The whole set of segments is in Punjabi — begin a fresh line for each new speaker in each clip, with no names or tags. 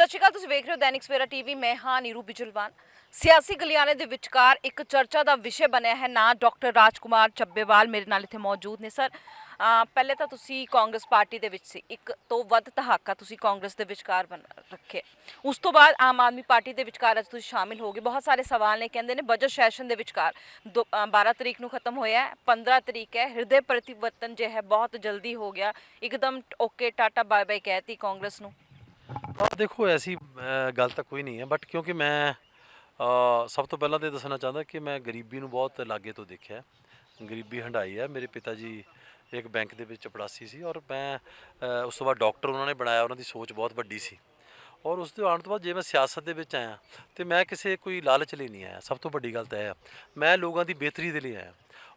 ਸਤਿ ਸ਼੍ਰੀ ਅਕਾਲ, ਤੁਸੀਂ ਵੇਖ ਰਹੇ ਹੋ ਦੈਨਿਕ ਸਵੇਰਾ ਟੀਵੀ, ਮੈਂ ਹਾਂ ਨੀਰੂ ਬਿਜਲਵਾਨ ਸਿਆਸੀ ਗਲਿਆਰੇ ਦੇ ਵਿਚਕਾਰ ਇੱਕ ਚਰਚਾ ਦਾ ਵਿਸ਼ੇ ਬਣਿਆ ਹੈ, ਨਾ ਡਾਕਟਰ ਰਾਜਕੁਮਾਰ ਚੱਬੇਵਾਲ ਮੇਰੇ ਨਾਲ ਇੱਥੇ ਮੌਜੂਦ ਨੇ, ਸਰ। ਪਹਿਲੇ ਤਾਂ ਤੁਸੀਂ ਕਾਂਗਰਸ ਪਾਰਟੀ ਦੇ ਵਿੱਚ ਸੀ, ਇੱਕ ਤੋਂ ਵੱਧ ਦਹਾਕਾ ਤੁਸੀਂ ਕਾਂਗਰਸ ਦੇ ਵਿਚਕਾਰ ਬਣ ਰੱਖੇ। ਉਸ ਤੋਂ ਬਾਅਦ ਆਮ ਆਦਮੀ ਪਾਰਟੀ ਦੇ ਵਿਚਕਾਰ ਅੱਜ ਤੁਸੀਂ ਸ਼ਾਮਿਲ ਹੋ ਗਏ। ਬਹੁਤ ਸਾਰੇ ਸਵਾਲ ਨੇ, ਕਹਿੰਦੇ ਨੇ ਬਜਟ ਸੈਸ਼ਨ ਦੇ ਵਿਚਕਾਰ ਦੋ- ਅਹ 12 ਤਰੀਕ ਨੂੰ ਖਤਮ ਹੋਇਆ ਹੈ 15 ਤਰੀਕ ਹੈ, ਹਿਰਦੇ ਪ੍ਰਤੀਵਰਤਨ ਜੇ ਹੈ, ਬਹੁਤ ਜਲਦੀ ਹੋ ਗਿਆ। ਇੱਕਦਮ ਓਕੇ, ਟਾਟਾ ਬਾਏ ਬਾਏ ਕਹਿਤੀ ਕਾਂਗਰਸ ਨੂੰ।
ਔਰ ਦੇਖੋ, ਐਸੀ ਗੱਲ ਤਾਂ ਕੋਈ ਨਹੀਂ ਹੈ ਬਟ ਕਿਉਂਕਿ ਮੈਂ ਸਭ ਤੋਂ ਪਹਿਲਾਂ ਤੇ ਦੱਸਣਾ ਚਾਹੁੰਦਾ ਕਿ ਮੈਂ ਗਰੀਬੀ ਨੂੰ ਬਹੁਤ ਲਾਗੇ ਤੋਂ ਦੇਖਿਆ ਗਰੀਬੀ ਹੰਡਾਈ ਹੈ। ਮੇਰੇ ਪਿਤਾ ਜੀ ਇੱਕ ਬੈਂਕ ਦੇ ਵਿੱਚ ਚਪੜਾਸੀ ਸੀ ਔਰ ਮੈਂ ਉਸ ਤੋਂ ਬਾਅਦ ਡਾਕਟਰ ਉਹਨਾਂ ਨੇ ਬਣਾਇਆ, ਉਹਨਾਂ ਦੀ ਸੋਚ ਬਹੁਤ ਵੱਡੀ ਸੀ। ਔਰ ਉਸ ਦੇ ਆਉਣ ਤੋਂ ਬਾਅਦ ਜੇ ਮੈਂ ਸਿਆਸਤ ਦੇ ਵਿੱਚ ਆਇਆ, ਤੇ ਮੈਂ ਕਿਸੇ ਕੋਈ ਲਾਲਚ ਲਈ ਨਹੀਂ ਆਇਆ। ਸਭ ਤੋਂ ਵੱਡੀ ਗੱਲ ਤਾਂ ਇਹ ਆ ਮੈਂ ਲੋਕਾਂ ਦੀ ਬਿਹਤਰੀ ਦੇ ਲਈ ਆਇਆ।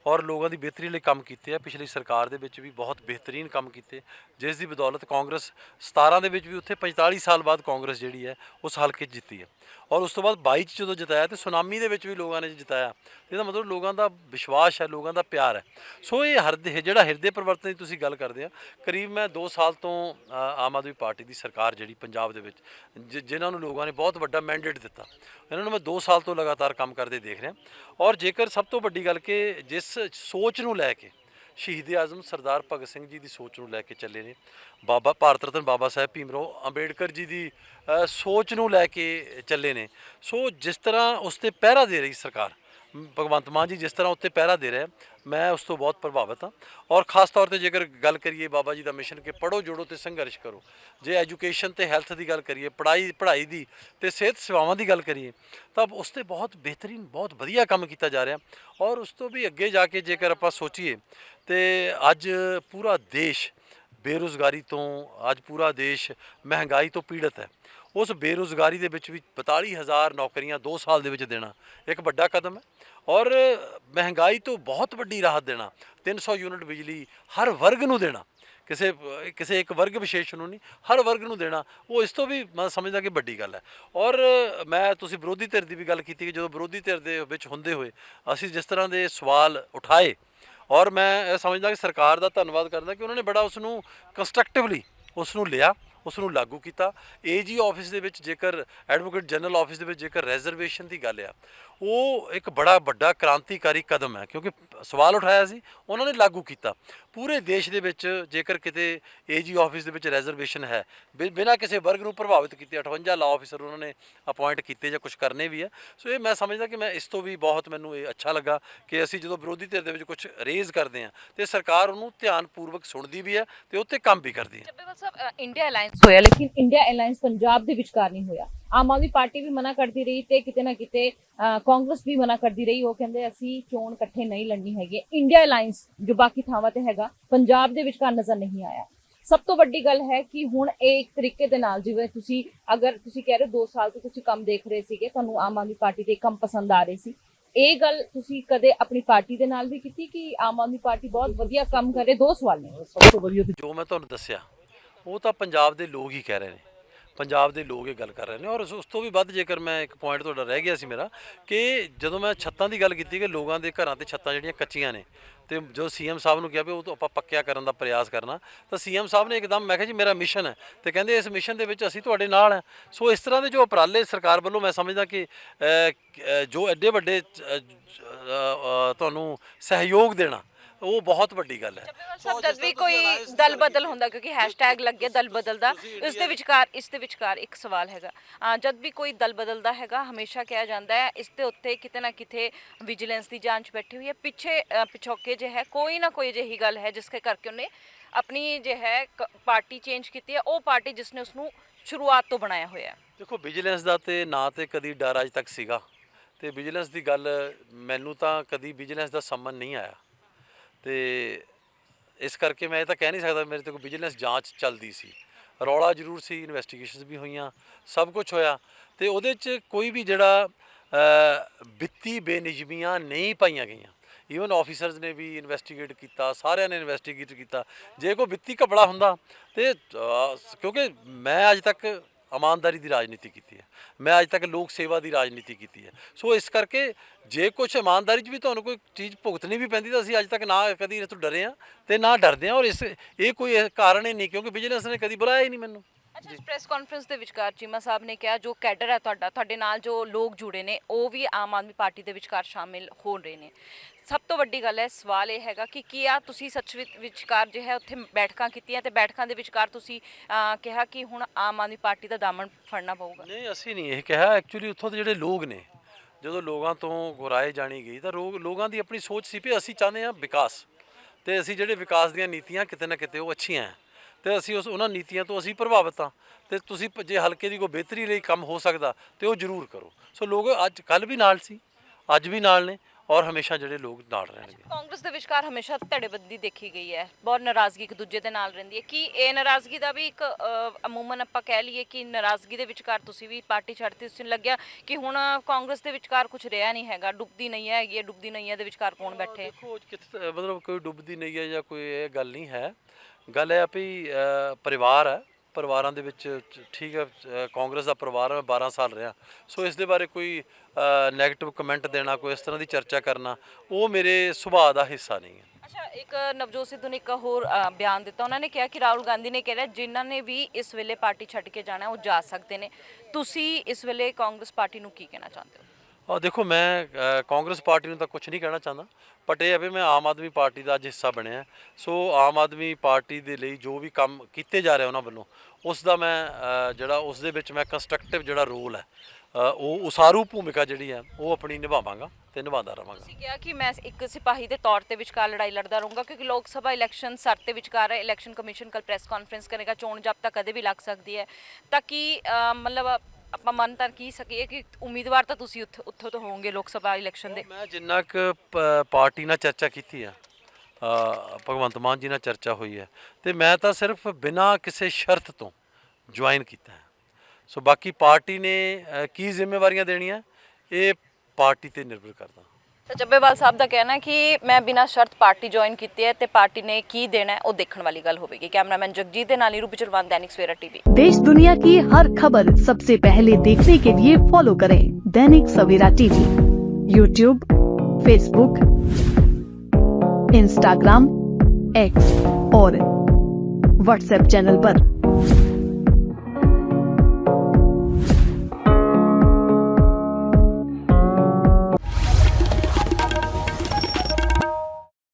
ਔਰ ਲੋਕਾਂ ਦੀ ਬਿਹਤਰੀ ਲਈ ਕੰਮ ਕੀਤੇ ਆ। ਪਿਛਲੀ ਸਰਕਾਰ ਦੇ ਵਿੱਚ ਵੀ ਬਹੁਤ ਬਿਹਤਰੀਨ ਕੰਮ ਕੀਤੇ। ਜਿਸ ਦੀ ਬਦੌਲਤ ਕਾਂਗਰਸ 17 ਦੇ ਵਿੱਚ ਵੀ ਉੱਥੇ 45 ਸਾਲ ਬਾਅਦ ਕਾਂਗਰਸ ਜਿਹੜੀ ਹੈ, ਉਸ ਹਲਕੇ 'ਚ ਜਿੱਤੀ ਹੈ। ਔਰ ਉਸ ਤੋਂ ਬਾਅਦ 22 'ਚ ਜਦੋਂ ਜਿਤਾਇਆ ਤੇ ਸੁਨਾਮੀ ਦੇ ਵਿੱਚ ਵੀ ਲੋਕਾਂ ਨੇ ਜਿਤਾਇਆ। ਇਹਦਾ ਮਤਲਬ ਲੋਕਾਂ ਦਾ ਵਿਸ਼ਵਾਸ ਹੈ, ਲੋਕਾਂ ਦਾ ਪਿਆਰ ਹੈ। ਸੋ ਇਹ ਹਰਦੇ ਜਿਹੜਾ ਹਿਰਦੇ ਪਰਿਵਰਤਨ ਦੀ ਤੁਸੀਂ ਗੱਲ ਕਰਦੇ ਆ, ਕਰੀਬ ਮੈਂ 2 ਸਾਲ ਤੋਂ ਆਮ ਆਦਮੀ ਪਾਰਟੀ ਦੀ ਸਰਕਾਰ ਜਿਹੜੀ ਪੰਜਾਬ ਦੇ ਵਿੱਚ, ਜਿ- ਜਿਨ੍ਹਾਂ ਨੂੰ ਲੋਕਾਂ ਨੇ ਬਹੁਤ ਵੱਡਾ ਮੈਂਡੇਟ ਦਿੱਤਾ। ਇਹਨਾਂ ਨੂੰ ਮੈਂ 2 ਸਾਲ ਤੋਂ ਲਗਾਤਾਰ ਕੰਮ ਕਰਦੇ ਦੇਖ ਰਿਹਾ। ਔਰ ਜੇਕਰ ਸਭ ਤੋਂ ਵੱਡੀ ਗੱਲ ਕਿ ਜਿਸ ਸੋਚ ਨੂੰ ਲੈ ਕੇ ਸ਼ਹੀਦ ਆਜ਼ਮ ਸਰਦਾਰ ਭਗਤ ਸਿੰਘ ਜੀ ਦੀ ਸੋਚ ਨੂੰ ਲੈ ਕੇ ਚੱਲੇ ਨੇ। ਬਾਬਾ ਭਾਰਤ ਰਤਨ ਬਾਬਾ ਸਾਹਿਬ ਭੀਮਰਾਓ ਅੰਬੇਡਕਰ ਜੀ ਦੀ ਸੋਚ ਨੂੰ ਲੈ ਕੇ ਚੱਲੇ ਨੇ। ਸੋ ਜਿਸ ਤਰ੍ਹਾਂ ਉਸ ਤੇ ਪਹਿਰਾ ਦੇ ਰਹੀ ਸਰਕਾਰ ਭਗਵੰਤ ਮਾਨ ਜੀ ਜਿਸ ਤਰ੍ਹਾਂ ਉੱਤੇ ਪਹਿਰਾ ਦੇ ਰਿਹਾ, ਮੈਂ ਉਸ ਤੋਂ ਬਹੁਤ ਪ੍ਰਭਾਵਿਤ ਹਾਂ। ਔਰ ਖਾਸ ਤੌਰ ਤੇ ਜੇਕਰ ਗੱਲ ਕਰੀਏ ਬਾਬਾ ਜੀ ਦਾ ਮਿਸ਼ਨ ਕਿ ਪੜੋ ਜੋੜੋ ਤੇ ਸੰਘਰਸ਼ ਕਰੋ। ਜੇ ਐਜੂਕੇਸ਼ਨ ਤੇ ਹੈਲਥ ਦੀ ਗੱਲ ਕਰੀਏ, ਪੜ੍ਹਾਈ ਪੜ੍ਹਾਈ ਦੀ ਤੇ ਸਿਹਤ ਸੇਵਾਵਾਂ ਦੀ ਗੱਲ ਕਰੀਏ, ਤਾਂ ਉਸ ਤੇ ਬਹੁਤ ਬਿਹਤਰੀਨ, ਬਹੁਤ ਵਧੀਆ ਕੰਮ ਕੀਤਾ ਜਾ ਰਿਹਾ। ਔਰ ਉਸ ਤੋਂ ਵੀ ਅੱਗੇ ਜਾ ਕੇ ਜੇਕਰ ਆਪਾਂ ਸੋਚੀਏ ਤੇ ਅੱਜ ਪੂਰਾ ਦੇਸ਼ ਬੇਰੁਜ਼ਗਾਰੀ ਤੋਂ, ਅੱਜ ਪੂਰਾ ਦੇਸ਼ ਮਹਿੰਗਾਈ ਤੋਂ ਪੀੜਤ ਹੈ। ਉਸ ਬੇਰੁਜ਼ਗਾਰੀ ਦੇ ਵਿੱਚ ਵੀ 42000 ਨੌਕਰੀਆਂ 2 ਸਾਲ ਦੇ ਵਿੱਚ ਦੇਣਾ, ਇੱਕ ਵੱਡਾ ਕਦਮ ਹੈ। ਔਰ ਮਹਿੰਗਾਈ ਤੋਂ ਬਹੁਤ ਵੱਡੀ ਰਾਹਤ ਦੇਣਾ 300 ਯੂਨਿਟ ਬਿਜਲੀ ਹਰ ਵਰਗ ਨੂੰ ਦੇਣਾ, ਕਿਸੇ ਕਿਸੇ ਇੱਕ ਵਰਗ ਵਿਸ਼ੇਸ਼ ਨੂੰ ਨਹੀਂ, ਹਰ ਵਰਗ ਨੂੰ ਦੇਣਾ, ਉਹ ਇਸ ਤੋਂ ਵੀ ਮੈਂ ਸਮਝਦਾ ਕਿ ਵੱਡੀ ਗੱਲ ਹੈ। ਔਰ ਮੈਂ, ਤੁਸੀਂ ਵਿਰੋਧੀ ਧਿਰ ਦੀ ਵੀ ਗੱਲ ਕੀਤੀ ਕਿ ਜਦੋਂ ਵਿਰੋਧੀ ਧਿਰ ਦੇ ਵਿੱਚ ਹੁੰਦੇ ਹੋਏ ਅਸੀਂ ਜਿਸ ਤਰ੍ਹਾਂ ਦੇ ਸਵਾਲ ਉਠਾਏ, ਔਰ ਮੈਂ ਇਹ ਸਮਝਦਾ ਕਿ ਸਰਕਾਰ ਦਾ ਧੰਨਵਾਦ ਕਰਦਾ ਕਿ ਉਹਨਾਂ ਨੇ ਬੜਾ ਉਸ ਨੂੰ ਕੰਸਟਰਕਟਿਵਲੀ ਉਸ ਨੂੰ ਲਿਆ ਉਸ ਨੂੰ ਲਾਗੂ ਕੀਤਾ। ਏਜੀ ਆਫਿਸ ਦੇ ਵਿੱਚ ਜੇਕਰ ਐਡਵੋਕੇਟ ਜਨਰਲ ਆਫਿਸ ਦੇ ਵਿੱਚ ਜੇਕਰ ਰਿਜ਼ਰਵੇਸ਼ਨ ਦੀ ਗੱਲ ਆ ਉਹ ਇੱਕ ਬੜਾ ਵੱਡਾ ਕ੍ਰਾਂਤੀਕਾਰੀ ਕਦਮ ਹੈ, ਕਿਉਂਕਿ ਸਵਾਲ ਉਠਾਇਆ ਸੀ, ਉਹਨਾਂ ਨੇ ਲਾਗੂ ਕੀਤਾ। ਪੂਰੇ ਦੇਸ਼ ਦੇ ਵਿੱਚ ਜੇਕਰ ਕਿਤੇ ਏਜੀ ਆਫਿਸ ਦੇ ਵਿੱਚ ਰਿਜ਼ਰਵੇਸ਼ਨ ਹੈ, ਬਿ- ਬਿਨਾਂ ਕਿਸੇ ਵਰਗ ਨੂੰ ਪ੍ਰਭਾਵਿਤ ਕੀਤੇ 58 ਲਾ ਆਫੀਸਰ ਉਹਨਾਂ ਨੇ ਅਪਾਇੰਟ ਕੀਤੇ ਜਾਂ ਕੁਝ ਕਰਨੇ ਵੀ ਹੈ ਸੋ ਇਹ ਮੈਂ ਸਮਝਦਾ ਕਿ ਮੈਂ ਇਸ ਤੋਂ ਵੀ ਬਹੁਤ ਮੈਨੂੰ ਇਹ ਅੱਛਾ ਲੱਗਾ ਕਿ ਅਸੀਂ ਜਦੋਂ ਵਿਰੋਧੀ ਧਿਰ ਦੇ ਵਿੱਚ ਕੁਝ ਰੇਜ਼ ਕਰਦੇ ਹਾਂ, ਤੇ ਸਰਕਾਰ ਉਹਨੂੰ ਧਿਆਨਪੂਰਵਕ ਸੁਣਦੀ ਵੀ ਹੈ ਤੇ ਉੱਤੇ ਕੰਮ ਵੀ ਕਰਦੀ ਹੈ।
ਚੱਬੇਵਾਲ ਸਾਹਿਬ ਇੰਡੀਆ ਅਲਾਈਅੰਸ ਹੋਇਆ, ਲੇਕਿਨ ਇੰਡੀਆ ਅਲਾਈਅੰਸ ਪੰਜਾਬ ਦੇ ਵਿਚਕਾਰ ਨਹੀਂ ਹੋਇਆ। ਆਮ ਆਦਮੀ ਪਾਰਟੀ ਵੀ ਮਨਾ ਕਰਦੀ ਰਹੀ ਤੇ ਕਿਤੇ ਨਾ ਕਿਤੇ ਕਾਂਗਰਸ ਵੀ ਮਨਾ ਕਰਦੀ ਰਹੀ। ਉਹ ਕਹਿੰਦੇ ਅਸੀਂ ਚੋਣ ਇਕੱਠੇ ਨਹੀਂ ਲੜਨੀ ਹੈਗੀ। ਇੰਡੀਆ ਅਲਾਈਅੰਸ ਜੋ ਬਾਕੀ ਥਾਵਾਂ ਤੇ ਹੈਗਾ ਪੰਜਾਬ ਦੇ ਵਿਚਕਾਰ ਨਜ਼ਰ ਨਹੀਂ ਆਇਆ। ਸਭ ਤੋਂ ਵੱਡੀ ਗੱਲ ਹੈ ਕਿ ਹੁਣ ਇਹ ਇੱਕ ਤਰੀਕੇ ਦੇ ਨਾਲ ਜਿਵੇਂ ਤੁਸੀਂ ਅਗਰ ਤੁਸੀਂ ਕਹਿ ਰਹੇ 2 ਸਾਲ ਤੋਂ ਤੁਸੀਂ ਕੰਮ ਦੇਖ ਰਹੇ ਸੀਗੇ ਤੁਹਾਨੂੰ ਆਮ ਆਦਮੀ ਪਾਰਟੀ ਦੇ ਕੰਮ ਪਸੰਦ ਆ ਰਹੇ ਸੀ। ਇਹ ਗੱਲ ਤੁਸੀਂ ਕਦੇ ਆਪਣੀ ਪਾਰਟੀ ਦੇ ਨਾਲ ਵੀ ਕੀਤੀ ਕਿ ਆਮ ਆਦਮੀ ਪਾਰਟੀ ਬਹੁਤ ਵਧੀਆ ਕੰਮ ਕਰੇ ਦੋ ਸਵਾਲ ਨੇ।
ਸਭ ਤੋਂ ਵਧੀਆ ਜੋ ਮੈਂ ਤੁਹਾਨੂੰ ਦੱਸਿਆ ਉਹ ਤਾਂ ਪੰਜਾਬ ਦੇ ਲੋਕ ਹੀ ਕਹਿ ਰਹੇ ਨੇ। ਪੰਜਾਬ ਦੇ ਲੋਕ ਇਹ ਗੱਲ ਕਰ ਰਹੇ ਨੇ ਔਰ ਉਸ ਤੋਂ ਵੀ ਵੱਧ ਜੇਕਰ ਮੈਂ ਇੱਕ ਪੁਆਇੰਟ ਤੁਹਾਡਾ ਰਹਿ ਗਿਆ ਸੀ ਮੇਰਾ ਕਿ ਜਦੋਂ ਮੈਂ ਛੱਤਾਂ ਦੀ ਗੱਲ ਕੀਤੀ ਕਿ ਲੋਕਾਂ ਦੇ ਘਰਾਂ ਤੇ ਛੱਤਾਂ ਜਿਹੜੀਆਂ ਕੱਚੀਆਂ ਨੇ ਤੇ ਜੋ ਸੀਐਮ ਸਾਹਿਬ ਨੂੰ ਕਿਹਾ ਵੀ ਉਹ ਤੋਂ ਆਪਾਂ ਪੱਕਿਆ ਕਰਨ ਦਾ ਪ੍ਰਯਾਸ ਕਰਨਾ, ਤਾਂ ਸੀਐਮ ਸਾਹਿਬ ਨੇ ਇੱਕਦਮ ਮੈਂ ਕਿਹਾ ਜੀ ਮੇਰਾ ਮਿਸ਼ਨ ਹੈ ਤੇ ਕਹਿੰਦੇ ਇਸ ਮਿਸ਼ਨ ਦੇ ਵਿੱਚ ਅਸੀਂ ਤੁਹਾਡੇ ਨਾਲ ਹਾਂ। ਸੋ ਇਸ ਤਰ੍ਹਾਂ ਦੇ ਜੋ ਉਪਰਾਲੇ ਸਰਕਾਰ ਵੱਲੋਂ ਮੈਂ ਸਮਝਦਾ ਕਿ ਜੋ ਐਡੇ ਵੱਡੇ ਤੁਹਾਨੂੰ ਸਹਿਯੋਗ ਦੇਣਾ ਉਹ ਬਹੁਤ ਵੱਡੀ ਗੱਲ ਹੈ।
ਸਭ ਜਦ ਵੀ ਕੋਈ ਦਲ ਬਦਲ ਹੁੰਦਾ ਕਿਉਂਕਿ ਹੈਸ਼ਟੈਗ ਲੱਗੇ ਦਲ ਬਦਲਦਾ ਇਸ ਦੇ ਵਿਚਕਾਰ ਇਸ ਦੇ ਵਿਚਕਾਰ ਇੱਕ ਸਵਾਲ ਹੈਗਾ। ਜਦ ਵੀ ਕੋਈ ਦਲ ਬਦਲਦਾ ਹੈਗਾ ਹਮੇਸ਼ਾ ਕਿਹਾ ਜਾਂਦਾ ਹੈ ਇਸ ਦੇ ਉੱਤੇ ਕਿਤੇ ਨਾ ਕਿਤੇ ਵਿਜੀਲੈਂਸ ਦੀ ਜਾਂਚ ਬੈਠੀ ਹੋਈ ਹੈ। ਪਿੱਛੇ ਪਿਛੋਕੇ ਜੇ ਹੈ ਕੋਈ ਨਾ ਕੋਈ ਅਜਿਹੀ ਗੱਲ ਹੈ ਜਿਸ ਕਰਕੇ ਉਹਨੇ ਆਪਣੀ ਜੇ ਹੈ ਪਾਰਟੀ ਚੇਂਜ ਕੀਤੀ ਹੈ। ਉਹ ਪਾਰਟੀ ਜਿਸ ਨੇ ਉਸ ਨੂੰ ਸ਼ੁਰੂਆਤ ਤੋਂ ਬਣਾਇਆ ਹੋਇਆ ਹੈ।
ਦੇਖੋ ਵਿਜੀਲੈਂਸ ਦਾ ਤੇ ਨਾ ਤੇ ਕਦੀ ਡਰ ਅਜ ਤੱਕ ਸੀਗਾ। ਤੇ ਵਿਜੀਲੈਂਸ ਦੀ ਗੱਲ ਮੈਨੂੰ ਤਾਂ ਕਦੀ ਵਿਜੀਲੈਂਸ ਦਾ ਸੰਮਨ ਨਹੀਂ ਆਇਆ। ਤੇ ਇਸ ਕਰਕੇ ਮੈਂ ਇਹ ਤਾਂ ਕਹਿ ਨਹੀਂ ਸਕਦਾ ਮੇਰੇ ਤੇ ਕੋਈ ਵਿਜੀਲੈਂਸ ਜਾਂਚ ਚੱਲਦੀ ਸੀ। ਰੌਲਾ ਜ਼ਰੂਰ ਸੀ ਇਨਵੈਸਟੀਗੇਸ਼ਨਸ ਵੀ ਹੋਈਆਂ, ਸਭ ਕੁਝ ਹੋਇਆ। ਤੇ ਉਹਦੇ 'ਚ ਕੋਈ ਵੀ ਜਿਹੜਾ ਵਿੱਤੀ ਬੇਨਿਯਮੀਆਂ ਨਹੀਂ ਪਾਈਆਂ ਗਈਆਂ। ਈਵਨ ਆਫੀਸਰਸ ਨੇ ਵੀ ਇਨਵੈਸਟੀਗੇਟ ਕੀਤਾ, ਸਾਰਿਆਂ ਨੇ ਇਨਵੈਸਟੀਗੇਟ ਕੀਤਾ। ਜੇ ਕੋਈ ਵਿੱਤੀ ਘਪਲਾ ਹੁੰਦਾ ਤੇ ਕਿਉਂਕਿ ਮੈਂ ਅੱਜ ਤੱਕ ਇਮਾਨਦਾਰੀ ਦੀ ਰਾਜਨੀਤੀ ਕੀਤੀ ਹੈ। ਮੈਂ ਅੱਜ ਤੱਕ ਲੋਕ ਸੇਵਾ ਦੀ ਰਾਜਨੀਤੀ ਕੀਤੀ ਹੈ। ਸੋ ਇਸ ਕਰਕੇ ਜੇ ਕੁਝ ਇਮਾਨਦਾਰੀ 'ਚ ਵੀ ਤੁਹਾਨੂੰ ਕੋਈ ਚੀਜ਼ ਭੁਗਤਣੀ ਵੀ ਪੈਂਦੀ ਤਾਂ ਅਸੀਂ ਅੱਜ ਤੱਕ ਨਾ ਕਦੀ ਇਸ ਤੋਂ ਡਰੇ ਆ ਤੇ ਨਾ ਡਰਦੇ ਆ ਔਰ ਇਸ, ਇਹ ਕੋਈ ਇਹ ਕਾਰਨ ਹੀ ਨਹੀਂ ਕਿਉਂਕਿ ਵਿਜੀਲੈਂਸ ਨੇ ਕਦੀ ਬੁਲਾਇਆ ਹੀ ਨਹੀਂ ਮੈਨੂੰ।
ਅੱਛਾ ਪ੍ਰੈਸ ਕਾਨਫਰੰਸ ਦੇ ਵਿਚਕਾਰ ਚੀਮਾ ਸਾਹਿਬ ਨੇ ਕਿਹਾ ਜੋ ਕੈਡਰ ਹੈ ਤੁਹਾਡਾ ਤੁਹਾਡੇ ਨਾਲ ਜੋ ਲੋਕ ਜੁੜੇ ਨੇ ਉਹ ਵੀ ਆਮ ਆਦਮੀ ਪਾਰਟੀ ਦੇ ਵਿਚਕਾਰ ਸ਼ਾਮਿਲ ਹੋ ਰਹੇ ਨੇ। ਸਭ ਤੋਂ ਵੱਡੀ ਗੱਲ ਹੈ ਸਵਾਲ ਇਹ ਹੈਗਾ ਕਿ ਕੀ ਆ ਤੁਸੀਂ ਸੱਚ ਵਿੱਚ- ਵਿਚਕਾਰ ਜੇ ਹੈ ਉੱਥੇ ਬੈਠਕਾਂ ਕੀਤੀਆਂ ਤੇ ਬੈਠਕਾਂ ਦੇ ਵਿਚਕਾਰ ਤੁਸੀਂ ਅਹ, ਕਿਹਾ ਕਿ ਹੁਣ ਆਮ ਆਦਮੀ ਪਾਰਟੀ ਦਾ ਦਾਮਨ ਫੜਨਾ ਪਊਗਾ?
ਨਹੀਂ ਅਸੀਂ ਨਹੀਂ ਇਹ ਕਿਹਾ। ਐਕਚੁਅਲੀ ਉੱਥੋਂ ਦੇ ਜਿਹੜੇ ਲੋਕ ਨੇ ਜਦੋਂ ਲੋਕਾਂ ਤੋਂ ਗੁਰਾਏ ਜਾਣੀ ਗਈ ਤਾਂ ਲੋਕ ਲੋਕਾਂ ਦੀ ਆਪਣੀ ਸੋਚ ਸੀ ਵੀ ਅਸੀਂ ਚਾਹੁੰਦੇ ਹਾਂ ਵਿਕਾਸ। ਤੇ ਅਸੀਂ ਜਿਹੜੇ ਵਿਕਾਸ ਦੀਆਂ ਨੀਤੀਆਂ ਕਿਤੇ ਨਾ ਕਿਤੇ ਉਹ ਅੱਛੀਆਂ ਹੈ। ਤੇ ਅਸੀਂ ਉਸ ਉਹਨਾਂ ਨੀਤੀਆਂ ਤੋਂ ਅਸੀਂ ਪ੍ਰਭਾਵਿਤ ਹਾਂ। ਤੇ ਤੁਸੀਂ ਜੇ ਹਲਕੇ ਦੀ ਕੋਈ ਬਿਹਤਰੀ ਲਈ ਕੰਮ ਹੋ ਸਕਦਾ ਤੇ ਉਹ ਜ਼ਰੂਰ ਕਰੋ। ਸੋ ਲੋਕ ਅੱਜ ਕੱਲ ਵੀ ਨਾਲ ਸੀ ਅੱਜ ਵੀ ਨਾਲ ਨੇ ਔਰ ਹਮੇਸ਼ਾ ਜਿਹੜੇ ਲੋਕ ਨਾਲ ਰਹਿਣਗੇ।
ਕਾਂਗਰਸ ਦੇ ਵਿਚਕਾਰ ਹਮੇਸ਼ਾ ਧੜੇਬੰਦੀ ਦੇਖੀ ਗਈ ਹੈ। ਬਹੁਤ ਨਾਰਾਜ਼ਗੀ ਇੱਕ ਦੂਜੇ ਦੇ ਨਾਲ ਰਹਿੰਦੀ ਹੈ। ਕੀ ਇਹ ਨਾਰਾਜ਼ਗੀ ਦਾ ਵੀ ਇੱਕ ਅਮੂਮਨ ਆਪਾਂ ਕਹਿ ਲਈਏ ਕਿ ਨਾਰਾਜ਼ਗੀ ਦੇ ਵਿਚਕਾਰ ਤੁਸੀਂ ਵੀ ਪਾਰਟੀ ਛੱਡਤੀ ਉਸ ਨੂੰ ਲੱਗਿਆ ਕਿ ਹੁਣ ਕਾਂਗਰਸ ਦੇ ਵਿਚਕਾਰ ਕੁਝ ਰਿਹਾ ਨਹੀਂ ਹੈਗਾ ਡੁੱਬਦੀ ਨਹੀਂ ਹੈਗੀ ਡੁੱਬਦੀ ਨਹੀਂ ਹੈ ਦੇ ਵਿਚਕਾਰ ਕੌਣ ਬੈਠੇ
ਦੇਖੋ ਮਤਲਬ ਕੋਈ ਡੁੱਬਦੀ ਨਹੀਂ ਹੈ ਜਾਂ ਕੋਈ ਇਹ ਗੱਲ ਨਹੀਂ ਹੈ। ਗੱਲ ਹੈ ਵੀ ਪਰਿਵਾਰ ਹੈ। ਪਰਿਵਾਰਾਂ ਦੇ ਵਿੱਚ ਠੀਕ ਹੈ ਕਾਂਗਰਸ ਦਾ ਪਰਿਵਾਰ ਮੈਂ 12 ਸਾਲ ਰਿਹਾ। ਸੋ ਇਸ ਦੇ ਬਾਰੇ ਕੋਈ ਨੈਗੇਟਿਵ ਕਮੈਂਟ ਦੇਣਾ, ਕੋਈ ਇਸ ਤਰ੍ਹਾਂ ਦੀ ਚਰਚਾ ਕਰਨਾ, ਉਹ ਮੇਰੇ ਸੁਭਾਅ ਦਾ ਹਿੱਸਾ ਨਹੀਂ ਹੈ।
ਅੱਛਾ, ਇੱਕ ਨਵਜੋਤ ਸਿੱਧੂ ਨੇ ਇੱਕ ਹੋਰ ਬਿਆਨ ਦਿੱਤਾ। ਉਹਨਾਂ ਨੇ ਕਿਹਾ ਕਿ ਰਾਹੁਲ ਗਾਂਧੀ ਨੇ ਕਿਹਾ, ਜਿਨ੍ਹਾਂ ਨੇ ਵੀ ਇਸ ਵੇਲੇ ਪਾਰਟੀ ਛੱਡ ਕੇ ਜਾਣਾ ਉਹ ਜਾ ਸਕਦੇ ਨੇ। ਤੁਸੀਂ ਇਸ ਵੇਲੇ ਕਾਂਗਰਸ ਪਾਰਟੀ ਨੂੰ ਕੀ ਕਹਿਣਾ ਚਾਹੁੰਦੇ ਹੋ?
ਆ ਦੇਖੋ ਮੈਂ ਅ, ਕਾਂਗਰਸ ਪਾਰਟੀ ਨੂੰ ਤਾਂ ਕੁਝ ਨਹੀਂ ਕਹਿਣਾ ਚਾਹੁੰਦਾ ਬਟ ਇਹ ਹੈ ਵੀ ਮੈਂ ਆਮ ਆਦਮੀ ਪਾਰਟੀ ਦਾ ਅੱਜ ਹਿੱਸਾ ਬਣਿਆ। ਸੋ ਆਮ ਆਦਮੀ ਪਾਰਟੀ ਦੇ ਲਈ ਜੋ ਵੀ ਕੰਮ ਕੀਤੇ ਜਾ ਰਹੇ ਉਹਨਾਂ ਵੱਲੋਂ ਉਸ ਦਾ ਮੈਂ ਅ, ਜਿਹੜਾ ਉਸ ਦੇ ਵਿੱਚ ਮੈਂ ਕੰਸਟਰਕਟਿਵ ਜਿਹੜਾ ਰੋਲ ਹੈ ਅ, ਉਹ ਉਸਾਰੂ ਭੂਮਿਕਾ ਜਿਹੜੀ ਹੈ ਉਹ ਆਪਣੀ ਨਿਭਾਵਾਂਗਾ ਤੇ ਨਿਭਾਉਂਦਾ ਰਵਾਂਗਾ
ਤੁਸੀਂ ਕਿਹਾ ਕਿ ਮੈਂ ਇੱਕ ਸਿਪਾਹੀ ਦੇ ਤੌਰ ਤੇ ਵਿਚਕਾਰ ਲੜਾਈ ਲੜਦਾ ਰਹੂੰਗਾ ਕਿਉਂਕਿ ਲੋਕ ਸਭਾ ਇਲੈਕਸ਼ਨ ਸਰ ਤੇ ਵਿਚਕਾਰ ਹੈ ਇਲੈਕਸ਼ਨ ਕਮਿਸ਼ਨ ਕੱਲ ਪ੍ਰੈਸ ਕਾਨਫਰੰਸ ਕਰੇਗਾ ਚੋਣ ਜਾਬਤਾ ਕਦੇ ਵੀ ਲੱਗ ਸਕਦੀ ਹੈ। ਤਾਂ ਕਿ ਅਹ, ਮਤਲਬ ਆਪਾਂ ਮੰਨ ਤਾਂ ਕੀ ਸਕੀਏ ਕਿ ਉਮੀਦਵਾਰ ਤਾਂ ਤੁਸੀਂ ਉੱਥੇ ਉੱਥੋਂ ਤੋਂ ਹੋਵੋਗੇ ਲੋਕ ਸਭਾ ਇਲੈਕਸ਼ਨ ਦੇ।
ਮੈਂ ਜਿੰਨਾ ਕੁ ਪ- ਪਾਰਟੀ ਨਾਲ ਚਰਚਾ ਕੀਤੀ ਆ ਅ, ਭਗਵੰਤ ਮਾਨ ਜੀ ਨਾਲ ਚਰਚਾ ਹੋਈ ਹੈ ਤੇ ਮੈਂ ਤਾਂ ਸਿਰਫ ਬਿਨਾਂ ਕਿਸੇ ਸ਼ਰਤ ਤੋਂ ਜੁਆਇਨ ਕੀਤਾ ਹੈ। ਸੋ ਬਾਕੀ ਪਾਰਟੀ ਨੇ ਅ, ਕੀ ਜ਼ਿੰਮੇਵਾਰੀਆਂ ਦੇਣੀਆਂ ਇਹ ਪਾਰਟੀ ਤੇ ਨਿਰਭਰ ਕਰਦਾ।
ਤਾਂ ਚੱਬੇਵਾਲ ਸਾਹਿਬ ਦਾ ਕਹਿਣਾ ਹੈ ਕਿ ਮੈਂ ਬਿਨਾਂ ਸ਼ਰਤ ਪਾਰਟੀ ਜੁਆਇਨ ਕੀਤੀ ਹੈ ਤੇ ਪਾਰਟੀ ਨੇ ਕੀ ਦੇਣਾ ਹੈ ਉਹ ਦੇਖਣ ਵਾਲੀ ਗੱਲ ਹੋਵੇਗੀ ਕੈਮਰਾਮੈਨ ਜਗਜੀਤ ਦੇ ਨਾਲ ਨੀਰੂ ਬਿਚਰਵਾਨ ਦੈਨਿਕ ਸਵੇਰਾ ਟੀਵੀ
देश दुनिया की हर खबर सबसे पहले देखने के लिए फॉलो करें Dainik Savera TV YouTube Facebook Instagram X और व्हाट्सएप चैनल पर।